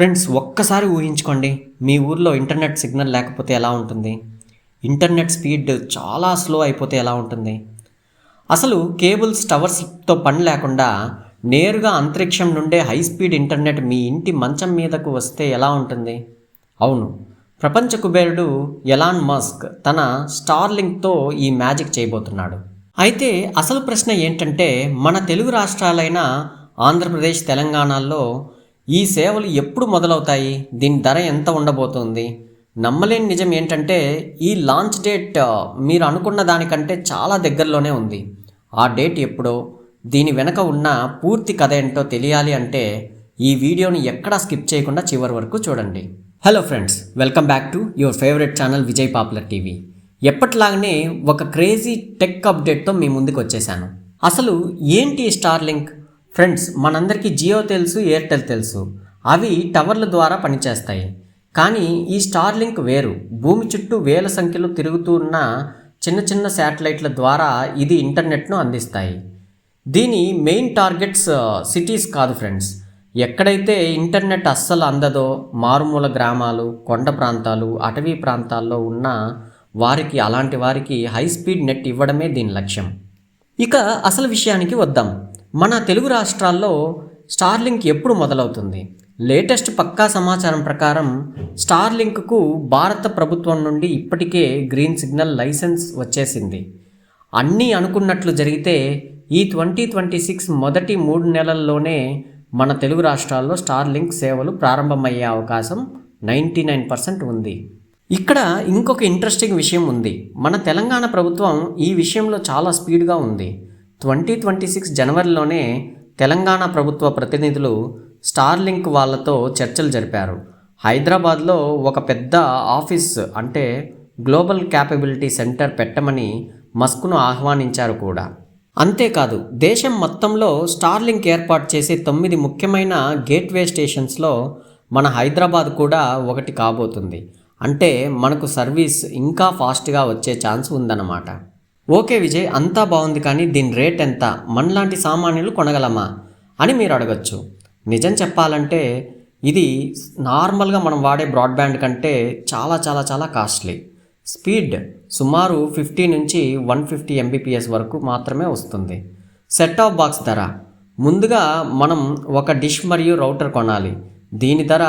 Friends ఒక్కసారి ఊహించుకోండి మీ ఊర్లో ఇంటర్నెట్ సిగ్నల్ లేకపోతే ఎలా ఉంటుంది? ఇంటర్నెట్ స్పీడ్ చాలా స్లో అయిపోతే ఎలా ఉంటుంది? అసలు కేబుల్స్ టవర్స్తో పని లేకుండా నేరుగా అంతరిక్షం నుండే హై స్పీడ్ ఇంటర్నెట్ మీ ఇంటి మంచం మీదకు వస్తే ఎలా ఉంటుంది? అవును ప్రపంచ కుబేరుడు ఎలాన్ మస్క్ తన స్టార్లింక్తో ఈ మ్యాజిక్ చేయబోతున్నాడు. అయితే అసలు ప్రశ్న ఏంటంటే మన తెలుగు రాష్ట్రాలైన ఆంధ్రప్రదేశ్ తెలంగాణలో ఈ సేవలు ఎప్పుడు మొదలవుతాయి? దీని ధర ఎంత ఉండబోతోంది? నమ్మలేని నిజం ఏంటంటే ఈ లాంచ్ డేట్ మీరు అనుకున్న దానికంటే చాలా దగ్గరలోనే ఉంది. ఆ డేట్ ఎప్పుడో? దీని వెనక ఉన్న పూర్తి కథ ఏంటో తెలియాలి అంటే ఈ వీడియోని ఎక్కడా స్కిప్ చేయకుండా చివరి వరకు చూడండి. Hello friends welcome back to your favourite channel Vijay popular TV ఎప్పటిలాగానే ఒక క్రేజీ టెక్ అప్డేట్తో మీ ముందుకు వచ్చేసాను అసలు ఏంటి ఈ స్టార్లింక్ ఫ్రెండ్స్ మనందరికీ జియో తెలుసు ఎయిర్టెల్ తెలుసు. అవి టవర్ల ద్వారా పనిచేస్తాయి. కానీ ఈ స్టార్లింక్ వేరు. భూమి చుట్టూ వేల సంఖ్యలో తిరుగుతూ ఉన్న చిన్న చిన్న శాటిలైట్ల ద్వారా ఇది ఇంటర్నెట్ను అందిస్తాయి. దీని మెయిన్ టార్గెట్స్ సిటీస్ కాదు ఫ్రెండ్స్ ఎక్కడైతే ఇంటర్నెట్ అస్సలు అందదో మారుమూల గ్రామాలు కొండ ప్రాంతాలు అటవీ ప్రాంతాల్లో ఉన్న వారికి అలాంటి వారికి హై స్పీడ్ నెట్ ఇవ్వడమే దీని లక్ష్యం. ఇక అసలు విషయానికి వద్దాం. మన తెలుగు రాష్ట్రాల్లో స్టార్లింక్ ఎప్పుడు మొదలవుతుంది? లేటెస్ట్ పక్కా సమాచారం ప్రకారం స్టార్లింక్కు భారత ప్రభుత్వం నుండి ఇప్పటికే గ్రీన్ సిగ్నల్ లైసెన్స్ వచ్చేసింది. అన్నీ అనుకున్నట్లు జరిగితే ఈ ట్వంటీ ట్వంటీ సిక్స్ మొదటి మూడు నెలల్లోనే మన తెలుగు రాష్ట్రాల్లో స్టార్లింక్ సేవలు ప్రారంభమయ్యే అవకాశం నైంటీ నైన్ పర్సెంట్ ఉంది. ఇక్కడ ఇంకొక ఇంట్రెస్టింగ్ విషయం ఉంది. మన తెలంగాణ ప్రభుత్వం ఈ విషయంలో చాలా స్పీడ్గా ఉంది. ట్వంటీ ట్వంటీ సిక్స్ జనవరిలోనే తెలంగాణ ప్రభుత్వ ప్రతినిధులు స్టార్లింక్ వాళ్ళతో చర్చలు జరిపారు. హైదరాబాద్లో ఒక పెద్ద ఆఫీస్ అంటే గ్లోబల్ క్యాపబిలిటీ సెంటర్ పెట్టమని మస్క్ను ఆహ్వానించారు కూడా. అంతేకాదు దేశం మొత్తంలో స్టార్లింక్ ఏర్పాటు చేసే తొమ్మిది ముఖ్యమైన గేట్వే స్టేషన్స్లో మన హైదరాబాద్ కూడా ఒకటి కాబోతుంది. అంటే మనకు సర్వీస్ ఇంకా ఫాస్ట్గా వచ్చే ఛాన్స్ ఉందన్నమాట. ఓకే విజయ్ అంతా బాగుంది కానీ దీని రేట్ ఎంత? మనలాంటి సామాన్యులు కొనగలమా? అని మీరు అడగచ్చు. నిజం చెప్పాలంటే ఇది నార్మల్గా మనం వాడే బ్రాడ్బ్యాండ్ కంటే చాలా చాలా చాలా కాస్ట్లీ. స్పీడ్ సుమారు ఫిఫ్టీ నుంచి వన్ ఫిఫ్టీ ఎంబీపీఎస్ వరకు మాత్రమే వస్తుంది. సెట్ ఆఫ్ బాక్స్ ధర. ముందుగా మనం ఒక డిష్ మరియు రౌటర్ కొనాలి. దీని ధర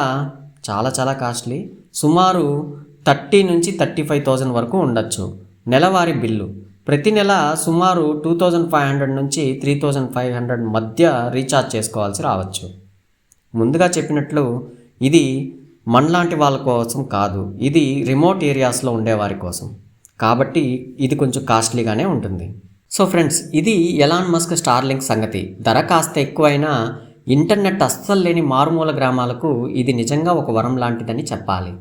చాలా చాలా కాస్ట్లీ. సుమారు థర్టీ నుంచి థర్టీ ఫైవ్ థౌజండ్ వరకు ఉండొచ్చు. నెలవారీ బిల్లు. ప్రతి నెల సుమారు టూ థౌజండ్ ఫైవ్ హండ్రెడ్ నుంచి త్రీ థౌజండ్ ఫైవ్ హండ్రెడ్ మధ్య రీఛార్జ్ చేసుకోవాల్సి రావచ్చు. ముందుగా చెప్పినట్లు ఇది మనలాంటి వాళ్ళ కోసం కాదు ఇది రిమోట్ ఏరియాస్లో ఉండేవారి కోసం. కాబట్టి ఇది కొంచెం కాస్ట్లీగానే ఉంటుంది. సో ఫ్రెండ్స్ ఇది ఎలాన్ మస్క్ స్టార్లింక్ సంగతి. ధర కాస్త ఎక్కువైనా ఇంటర్నెట్ అస్సలు లేని మారుమూల గ్రామాలకు ఇది నిజంగా ఒక వరం లాంటిదని చెప్పాలి.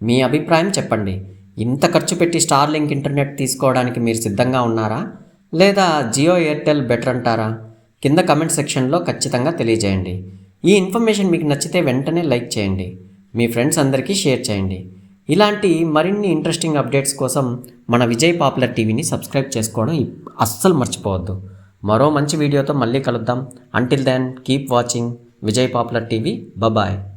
మీ అభిప్రాయం చెప్పండి. ఇంత ఖర్చు పెట్టి స్టార్లింక్ ఇంటర్నెట్ తీసుకోవడానికి మీరు సిద్ధంగా ఉన్నారా? లేదా జియో ఎయిర్టెల్ బెటర్ అంటారా? కింద కమెంట్ సెక్షన్లో ఖచ్చితంగా తెలియజేయండి. ఈ ఇన్ఫర్మేషన్ మీకు నచ్చితే వెంటనే లైక్ చేయండి. మీ ఫ్రెండ్స్ అందరికీ షేర్ చేయండి. ఇలాంటి మరిన్ని ఇంట్రెస్టింగ్ అప్డేట్స్ కోసం మన విజయ్ పాపులర్ టీవీని సబ్స్క్రైబ్ చేసుకోవడం అస్సలు మర్చిపోవద్దు. మరో మంచి వీడియోతో మళ్ళీ కలుద్దాం. Until then keep watching Vijay popular TV. Bye